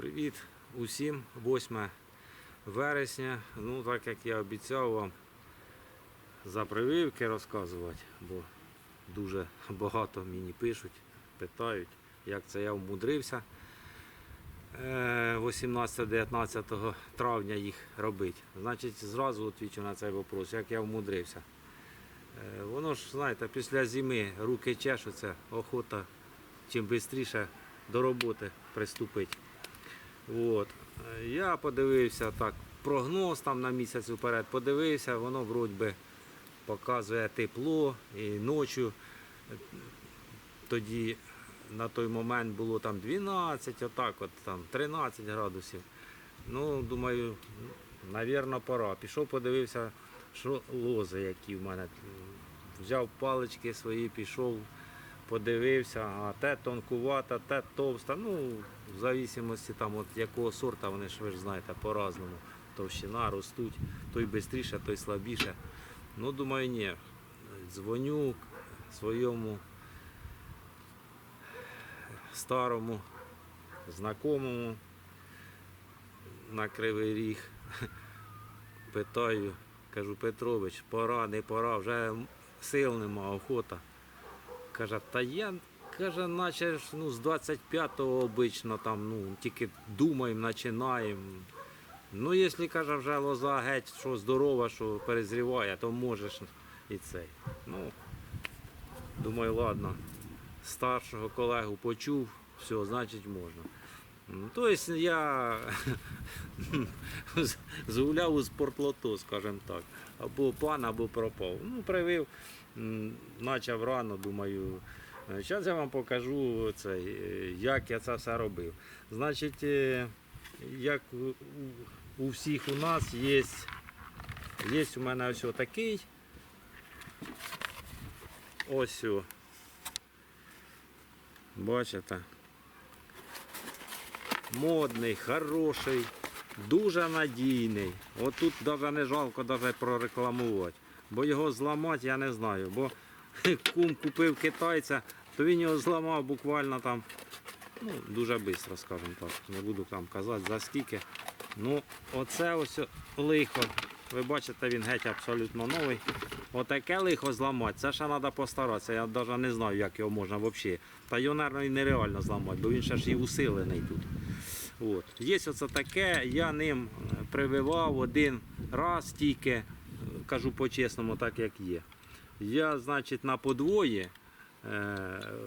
Привіт усім, 8 вересня. Ну, так як я обіцяв вам за прививки розказувати, бо дуже багато мені пишуть, питають, як це я вмудрився е, 18-19 травня їх робити. Значить, зразу відповідаю на цей вопрос, як я вмудрився. Е, Воно ж, знаєте, після зими руки чешуться, охота чим швидше до роботи приступити. От. Я подивився так, прогноз там на місяць вперед, подивився, воно вроді би показує тепло і ночі. Тоді на той момент було там 12, отак от там 13 градусів. Ну, думаю, навірно, пора. Пішов, подивився, що лози, які в мене. Взяв палички свої, пішов, подивився, а те тонкувата, те товста. Ну, в зависимості там, от якого сорта, вони ж ви ж знаєте, по-разному. Товщина ростуть, той швидше, той слабіше. Ну, думаю, ні. Дзвоню своєму старому знакомому на Кривий Ріг. Питаю, кажу, Петрович, пора, не пора, вже сил нема, охота. Каже, та я, каже, наче ж, ну, з 25-го обично там, ну, тільки думаємо, починаємо. Ну, якщо каже, вже лоза геть, що здорова, що перезріває, то можеш і цей. Ну, думаю, ладно. Старшого колегу почув, все, значить можна. Тобто я згуляв у спортлото, скажімо так. Або пан, або пропав. Ну, привив, почав рано, думаю. Зараз я вам покажу цей, е, як я це все робив. Значить, е, як у- всіх у нас є, є у мене ось такий. Ось. Бачите? Модний, хороший, дуже надійний. От тут навіть не жалко навіть прорекламувати. Бо його зламати я не знаю. Бо кум купив китайця, то він його зламав буквально там ну, дуже швидко, скажімо так. Не буду там казати за скільки. Ну, оце ось лихо. Ви бачите, він геть абсолютно новий. Отаке лихо зламати, це ще треба постаратися. Я навіть не знаю, як його можна взагалі. Та його, мабуть, нереально зламати, бо він ще ж і усилений тут. От. Є оце таке, я ним прививав один раз тільки, кажу по-чесному, так як є. Я, значить, на подвої е,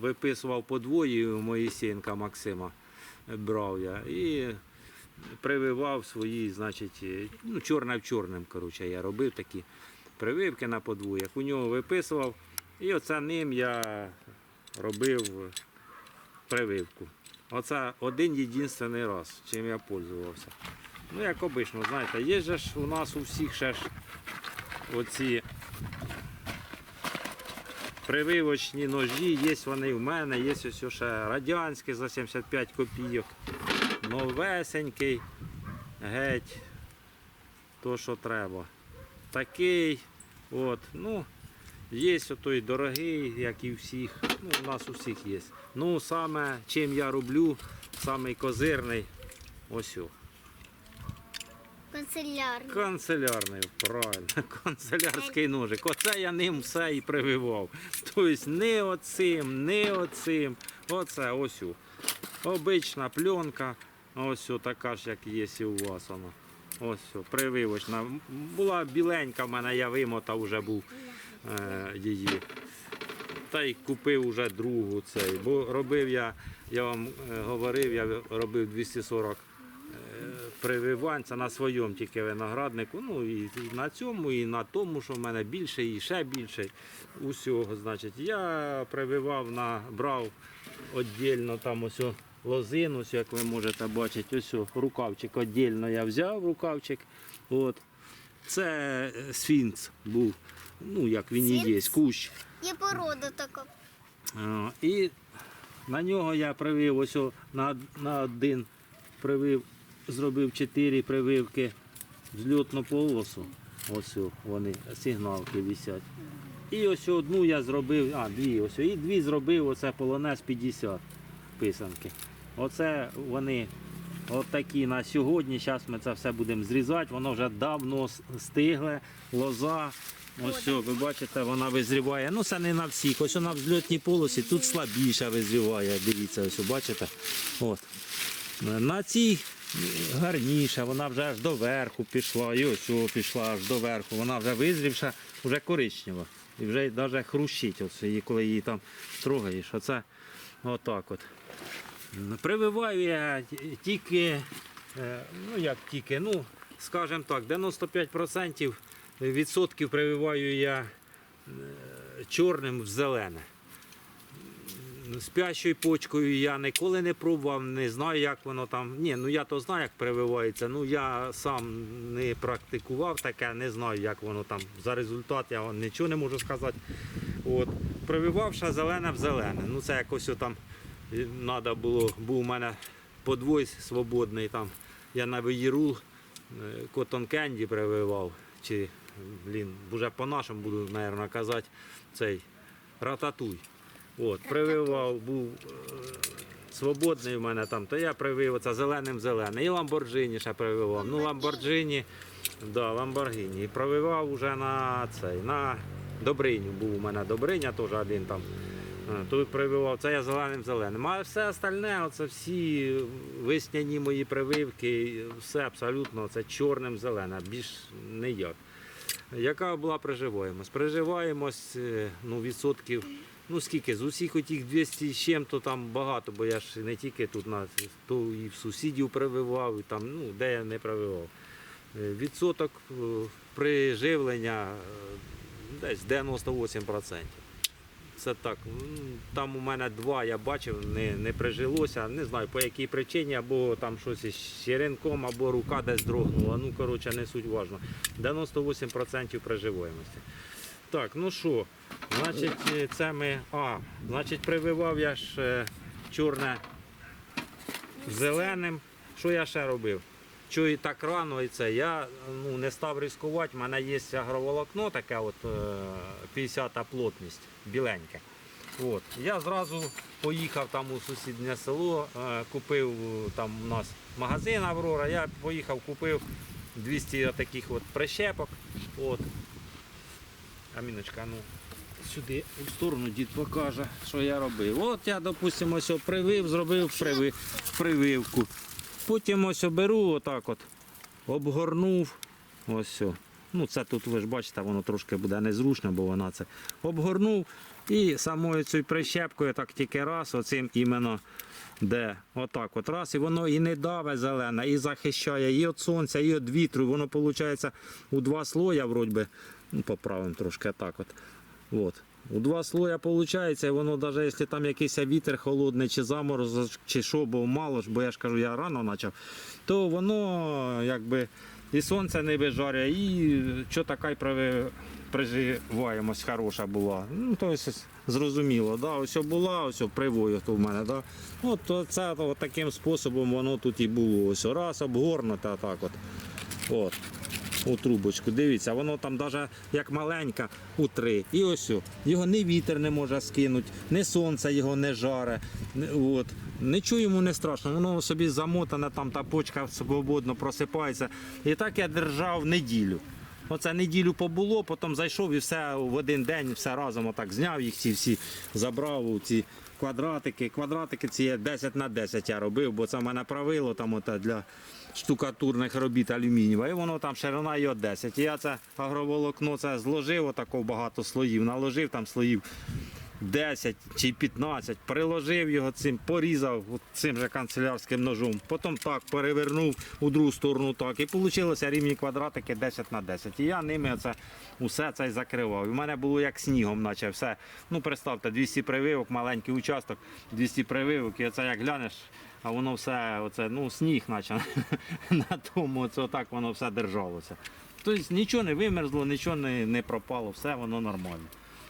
виписував подвої у Моїсенка Максима е, брав я і прививав свої, значить, е, ну, чорне в чорним, коротше, я робив такі прививки на подвоях. У нього виписував. І оце ним я робив прививку. Оце один єдиний раз, чим я пользувався. Ну, як обично, знаєте, є ж у нас у всіх ще ж оці прививочні ножі, є вони в мене, є ось ще радянський за 75 копійок, новесенький, геть, то що треба. Такий, от, ну, Є той дорогий, як і всіх. Ну, у нас у всіх є. Ну, саме чим я роблю, самий козирний, ось. Канцелярний. Канцелярний, правильно, канцелярський ножик. Оце я ним все і прививав. Тобто не оцим, не оцим. Оце ось. о. Обична пленка. Ось о, така ж, як є і у вас вона. Ось о, прививочна. Була біленька в мене, я вимотав вже був е, її. Та й купив вже другу цей. Бо робив я, я вам е, говорив, я робив 240 прививань, це на своєму тільки винограднику. Ну і, на цьому, і на тому, що в мене більше, і ще більше. Усього. Значить, я прививав на брав віддільно там ось о лозину, ось як ви можете бачити, ось рукавчик віддільно я взяв рукавчик. От. Це е, сфінкс був. Ну, як він і є, кущ. Є порода така. І на нього я привив ось на, на один привив, зробив чотири прививки взльотну полосу. Ось вони, сигналки висять. І ось одну я зробив, а, дві, ось, і дві зробив, оце полонез 50 писанки. Оце вони От такі на сьогодні. Зараз ми це все будемо зрізати. Воно вже давно стигле, лоза. Ось все, ви бачите, вона визріває. Ну це не на всіх. Ось на взльотній полосі тут слабіше визріває. Дивіться, ось бачите. От. На цій гарніша, вона вже аж до верху пішла. І ось о, пішла аж до верху. Вона вже визрівша, вже коричнева. І вже навіть хрущить, ось, її, коли її там трогаєш. Оце отак от. Прививаю я тільки, е, ну як тільки, ну, скажімо так, 95% відсотків прививаю я е, чорним в зелене. Спящою почкою я ніколи не пробував, не знаю, як воно там. Ні, ну я то знаю, як прививається. Ну я сам не практикував таке, не знаю, як воно там. За результат я нічого не можу сказати. От. Прививав ще зелене в зелене. Ну це якось там треба було, був у мене подвой свободний там. Я на виїру Cotton Candy прививав. Чи, блін, вже по-нашому буду, мабуть, казати, цей рататуй. От, прививав, був е, свободний у мене там, то я привив оце зеленим зелений. І Ламборджині ще прививав. Ну, Ламборджині, да, Ламборгіні. І прививав уже на цей, на Добриню. Був у мене Добриня теж один там. Е, Той прививав, це я зеленим зеленим. А все остальне, оце всі весняні мої прививки, все абсолютно це чорним зеленим, більш ніяк. Яка була приживаємость? Приживаємость е, ну, відсотків, ну скільки, з усіх отих 200 з чим, то там багато, бо я ж не тільки тут на то і в сусідів прививав, і там, ну, де я не прививав. Е, Відсоток е, приживлення е, десь 98%. Це так. Там у мене два, я бачив, не, не прижилося. Не знаю по якій причині, або там щось із черенком, або рука десь дрогнула. Ну, коротше, не суть важно. 98% приживаємості. Так, ну що, значить, е, це ми. А, значить, прививав я ж е, чорне зеленим. Що я ще робив? Що і так рано і це. Я ну, не став ризикувати. У мене є агроволокно, таке от е, 50 плотність, біленьке. От. Я зразу поїхав там у сусіднє село, е, купив е, там у нас магазин Аврора, я поїхав, купив 200 таких от прищепок. От. Аміночка, ну сюди в сторону дід покаже, що я робив. От я, допустимо, ось привив, зробив приви, прививку. Потім ось беру отак от, обгорнув. Ось. Ну, це тут ви ж бачите, воно трошки буде незручно, бо вона це обгорнув. І самою цією прищепкою так тільки раз, оцим іменно де отак от раз, і воно і не даве зелене, і захищає і від сонця, і від вітру. Воно виходить у два слоя, вроді поправимо трошки так от. От. У два слоя виходить, і воно навіть якщо там якийсь вітер холодний, чи заморозок, чи що, бо мало ж, бо я ж кажу, я рано почав, то воно якби і сонце не вижарює, і що така й приживаємость хороша була. Ну, то зрозуміло, да, ось була, ось привою в мене. Да. От це от таким способом воно тут і було. Ось раз обгорнуте, так от. От у трубочку. Дивіться, воно там навіть як маленька у три. І ось його ні вітер не може скинути, ні сонце його не жаре. От. Нічого йому не страшно, воно собі замотане, там та почка свободно просипається. І так я держав неділю. Оце неділю побуло, потім зайшов і все в один день, все разом отак зняв їх ці всі, забрав ці квадратики. Квадратики ці є 10 на 10 я робив, бо це в мене правило там ото для штукатурних робіт алюмінієва. І воно там ширина його 10. І я це агроволокно це зложив, отако багато слоїв, наложив там слоїв 10 чи 15, приложив його цим, порізав цим же канцелярським ножом, потім так перевернув у другу сторону так. І вийшло рівні квадратики 10 на 10. І я ними це, усе це закривав. І в мене було як снігом, наче все. Ну, представте, 200 прививок, маленький участок, 200 прививок, і оце як глянеш, а воно все, оце, ну, сніг, наче на тому, оце отак воно все держалося. Тобто нічого не вимерзло, нічого не, не пропало, все воно нормально.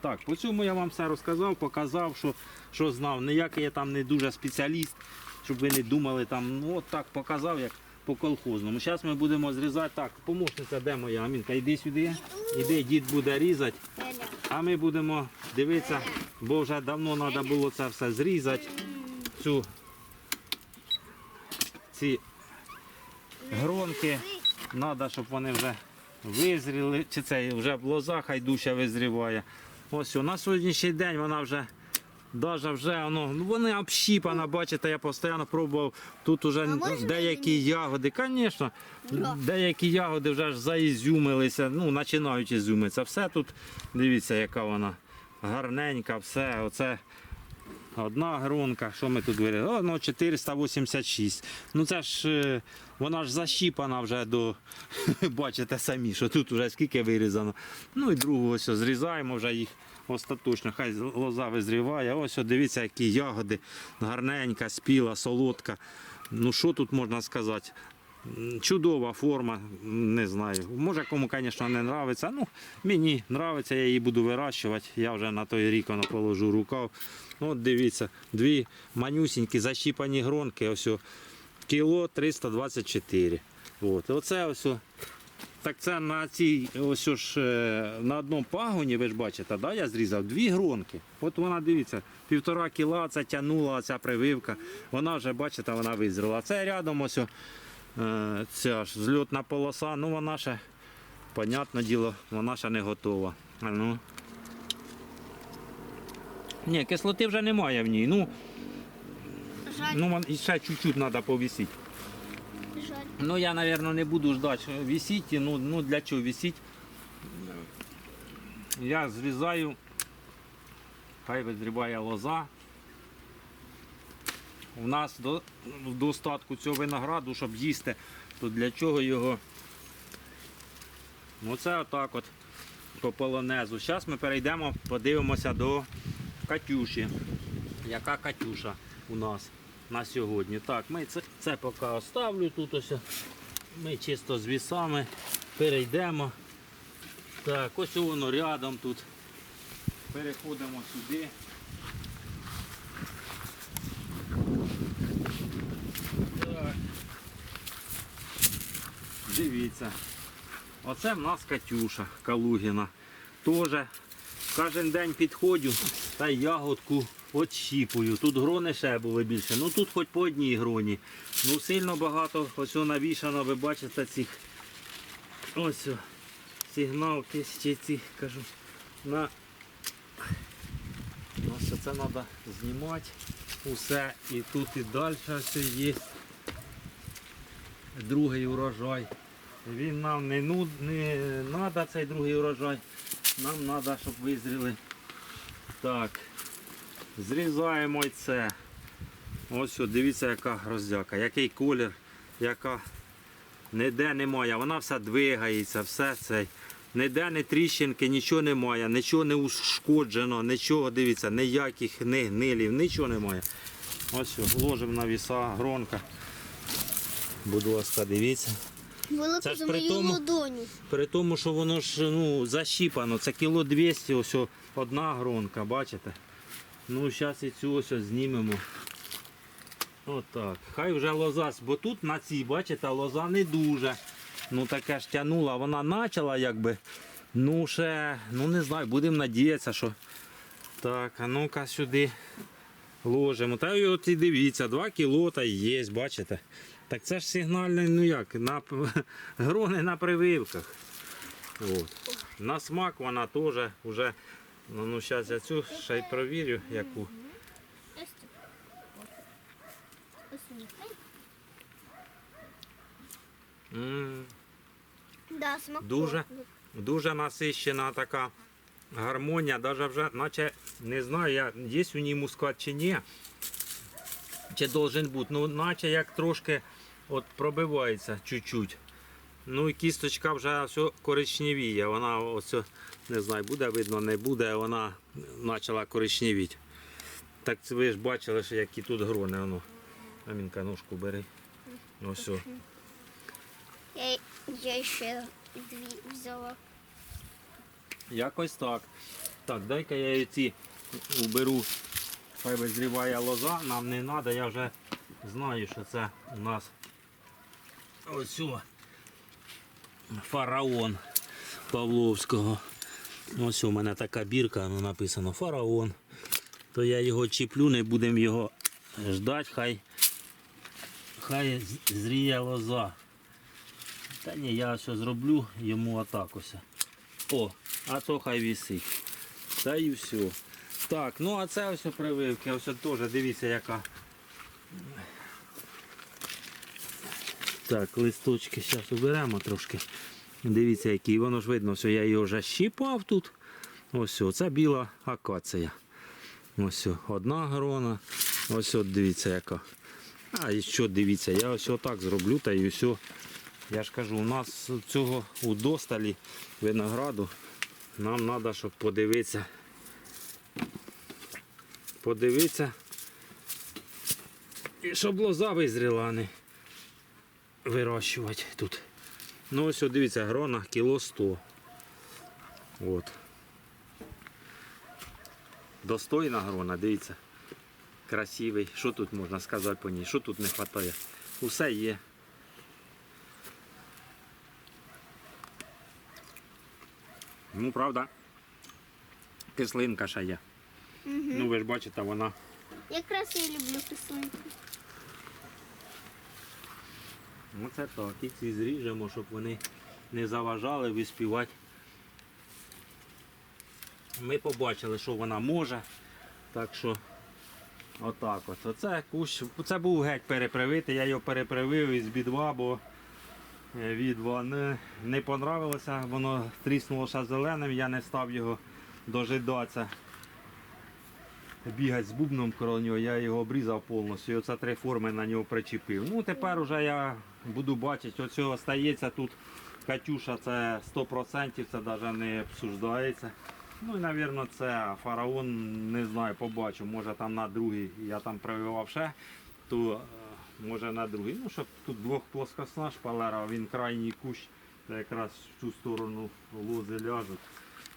Так, по цьому я вам все розказав, показав, що, що знав. Ніякий я там не дуже спеціаліст, щоб ви не думали там, ну от так показав, як по колхозному. Зараз ми будемо зрізати. Так, помощниця, де моя? Амінка, йди сюди. Іди, дід буде різати. А ми будемо дивитися, бо вже давно треба було це все зрізати. Цю, ці гронки. Треба, щоб вони вже визріли. Чи це вже в лоза хай дужче визріває. Ось на сьогоднішній день вона вже. Даже вже воно, ну вони общіпана, бачите, я постійно пробував. Тут уже деякі ягоди, звісно, деякі ягоди вже ж заізюмилися, ну, починають ізюмитися. Все тут, дивіться, яка вона гарненька, все. Оце одна грунка. Що ми тут вирішили? Ну 486. Ну це ж е, вона ж защіпана вже до. Бачите самі, що тут вже скільки вирізано. Ну і другу ось зрізаємо вже їх остаточно. Хай лоза визріває. Ось дивіться, які ягоди. Гарненька, спіла, солодка. Ну що тут можна сказати? Чудова форма, не знаю. Може кому, звісно, не подобається. Ну, мені подобається, я її буду вирощувати. Я вже на той рік воно положу рукав. Ну, От дивіться, дві манюсінькі защіпані гронки, ось кіло 324. От. Оце ось. Так це на цій ось ж е, на одному пагоні, ви ж бачите, да, я зрізав дві гронки. От вона дивіться, півтора кіла це тягнула ця прививка. Вона вже, бачите, вона визріла. Це рядом ось ця ж зльотна полоса, ну вона ще, понятне діло, вона ще не готова. Ну. Ні, кислоти вже немає в ній. Ну, Жаль, ну і ще чуть-чуть треба повісити. жаль. Ну, я, мабуть, не буду ждати висіти. Ну, ну для чого висіти? Я зрізаю, хай визрібає лоза. У нас до, достатку цього винограду, щоб їсти, то для чого його? Оце отак от по полонезу. Зараз ми перейдемо, подивимося до Катюші. Яка Катюша у нас на сьогодні? Так, ми це, це поки оставлю тут ось. Ми чисто з вісами перейдемо. Так, ось воно рядом тут. Переходимо сюди. Так. Дивіться. Оце в нас Катюша Калугіна. Тоже кожен день підходжу та ягодку отщіпую. Тут грони ще були більше. Ну тут хоч по одній гроні. Ну сильно багато ось навішано, ви бачите цих ось сигналки ще ці кажу. На ось це треба знімати усе. І тут і далі все є. Другий урожай. Він нам не, нуд, не треба цей другий урожай. Нам треба, щоб визріли. Так. Зрізаємо і це. Ось, дивіться, яка роздяка, який колір, яка ніде немає. Вона вся двигається, все це. Ніде не тріщинки, нічого немає, нічого не ушкоджено, нічого, дивіться, ніяких не гнилів, нічого немає. Ось о, ложимо на віса, гронка. Будь ласка, дивіться. Велику Це ж при тому- ладоню. При тому, що воно ж ну, защіпано, це кіло 200, ось одна гронка, бачите? Ну, зараз і цю ось знімемо. Отак. Хай вже лоза, бо тут на цій, бачите, лоза не дуже. Ну таке ж тянула, вона почала якби. Ну ще, ну не знаю, будемо надіятися, що. Так, а ну-ка сюди ложимо. Та й от і дивіться, 2 кіло та є, бачите. Так це ж сигнальний, ну як, на грони на прививках. От. На смак вона теж вже. Ну, ну зараз я цю ще й провірю, яку. М, Да, смак. Дуже. Дуже насищена така гармонія, навіть вже, наче не знаю, я, є у ній мускат чи ні. Чи должен бути. Ну, наче як трошки от пробивається чуть-чуть. Ну і кісточка вже все коричневіє. Вона ось, не знаю, буде видно, не буде, вона почала коричневіти. Так ви ж бачили, що які тут грони. Воно. Амінка, ножку бери. Ось. о. Я, я ще дві взяла. Якось так. Так, дай-ка я ці уберу. Хай визріває лоза, нам не треба, я вже знаю, що це у нас ось фараон Павловського. Ось у мене така бірка, ну, написано фараон. То я його чіплю, не будемо його ждати, хай, хай зріє лоза. Та ні, я все зроблю йому ось. О, а то хай висить. Та і все. Так, ну а це ось прививки, ось теж дивіться яка. Так, листочки зараз уберемо трошки. Дивіться, який, воно ж видно, що я її вже щіпав тут. Ось, це біла акація. Ось одна грона. Ось от дивіться яка. А і що дивіться, я ось отак зроблю та і все. Я ж кажу, у нас цього у досталі винограду. Нам треба, щоб подивитися. Подивитися. І щоб лоза визріла, а не вирощувати тут. Ну ось дивіться, грона кіло 100. От. Достойна грона, дивіться. Красивий. Що тут можна сказати по ній? Що тут не вистачає? Усе є. Ну, правда, кислинка ще є. Ну, ви ж бачите, вона Якраз я люблю кислинку. Ну це так, і ці зріжемо, щоб вони не заважали виспівати. Ми побачили, що вона може. Так що отак от. Оце кущ. Це був геть перепривитий, я його перепривив із бідва, бо е, відва не, не понравилося, воно тріснуло ще зеленим, я не став його дожидатися. Бігати з бубном коло нього, я його обрізав повністю. І оце три форми на нього причепив. Ну тепер уже я буду бачити, оце остається тут Катюша, це 100%, це навіть не обсуждається. Ну і, мабуть, це фараон, не знаю, побачу, може там на другий, я там прививав ще, то е, може на другий. Ну, щоб тут двох плоскосна шпалера, він крайній кущ, та якраз в цю сторону лози ляжуть,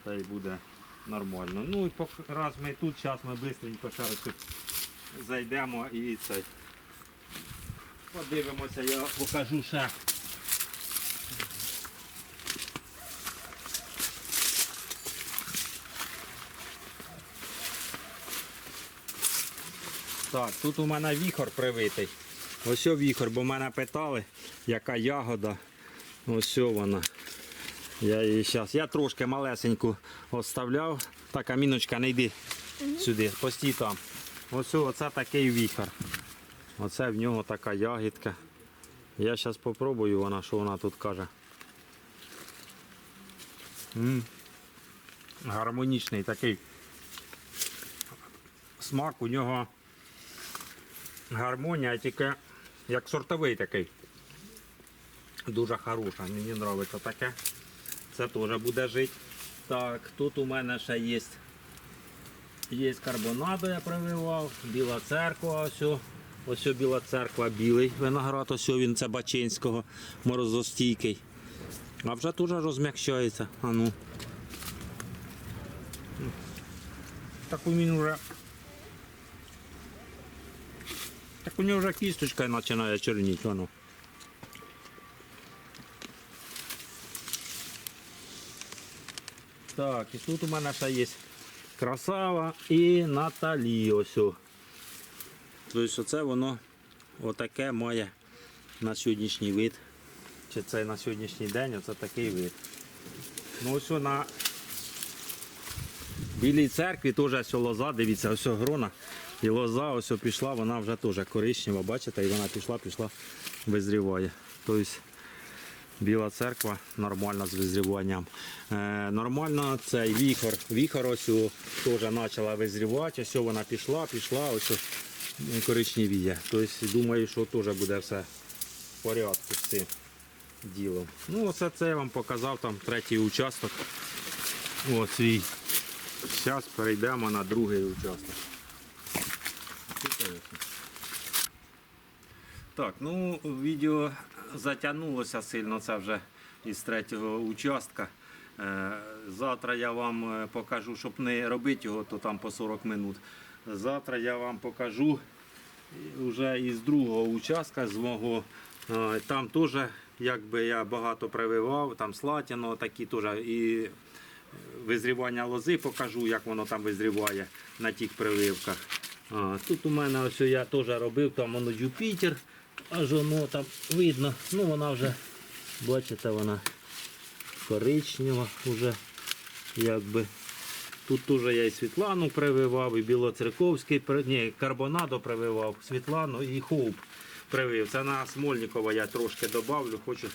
та й буде нормально. Ну і раз ми тут, зараз ми швидко ще раз тут зайдемо і цей. Подивимося, я покажу ще. Так, тут у мене віхор привитий. Ось віхор, бо мене питали, яка ягода. Ось вона. Я її зараз. Я трошки малесеньку оставляв. Так, аміночка, не йди сюди, постій там. Ось оце такий віхор. Оце в нього така ягідка. Я зараз спробую вона, що вона тут каже. м Гармонічний такий смак у нього гармонія, тільки як сортовий такий. Дуже хороша, мені подобається таке. Це теж буде жити. Так, тут у мене ще є. Є карбонадо, я прививав, біла церква, ось. Ось біла церква, білий виноград, ось він це Бачинського, морозостійкий. А вже теж розм'якчається. А ну. Так у він вже. Так у нього вже кісточка починає чорніти, Так, і тут у мене ще є красава і Наталі. Ось. Тобто оце воно отаке має на сьогоднішній вид. Чи це на сьогоднішній день, оце такий вид. Ну ось на білій церкві теж ось лоза, дивіться, ось грона. І лоза ось пішла, вона вже теж коричнева, бачите, і вона пішла, пішла, визріває. Тобто Біла церква нормально з визріванням. Е, нормально цей віхор. Віхор ось теж почала визрівати. Ось вона пішла, пішла, ось коричневіє. Тобто думаю, що теж буде все в порядку з цим ділом. Ну, оце це я вам показав там третій участок. О, свій. Зараз перейдемо на другий участок. Так, ну відео затягнулося сильно, це вже із третього участка. Е, Завтра я вам е, покажу, щоб не робити його, то там по 40 минут. Завтра я вам покажу вже із другого участка, з мого. Е, Там теж якби я багато прививав, там слатіно такі теж і визрівання лози покажу, як воно там визріває на тих прививках. Тут у мене ось я теж робив, там воно Юпітер, аж воно там видно, ну вона вже Бачите, вона коричнева вже якби. Тут теж я і Світлану прививав, і Білоцерковський, ні, Карбонадо прививав, Світлану і Хоуп привив. Це на Смольникова я трошки добавлю. Хочу,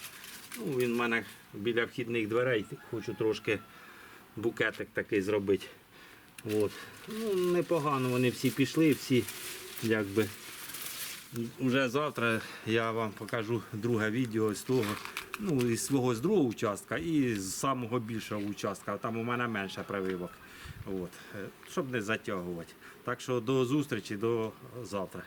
ну, він в мене біля вхідних дверей, хочу трошки букетик такий зробити. От. Ну, непогано вони всі пішли, всі якби. Уже завтра я вам покажу друге відео з того, ну, із свого з другого участка і з самого більшого участка. Там у мене менше прививок. От. е, Щоб не затягувати. Так що до зустрічі, до завтра.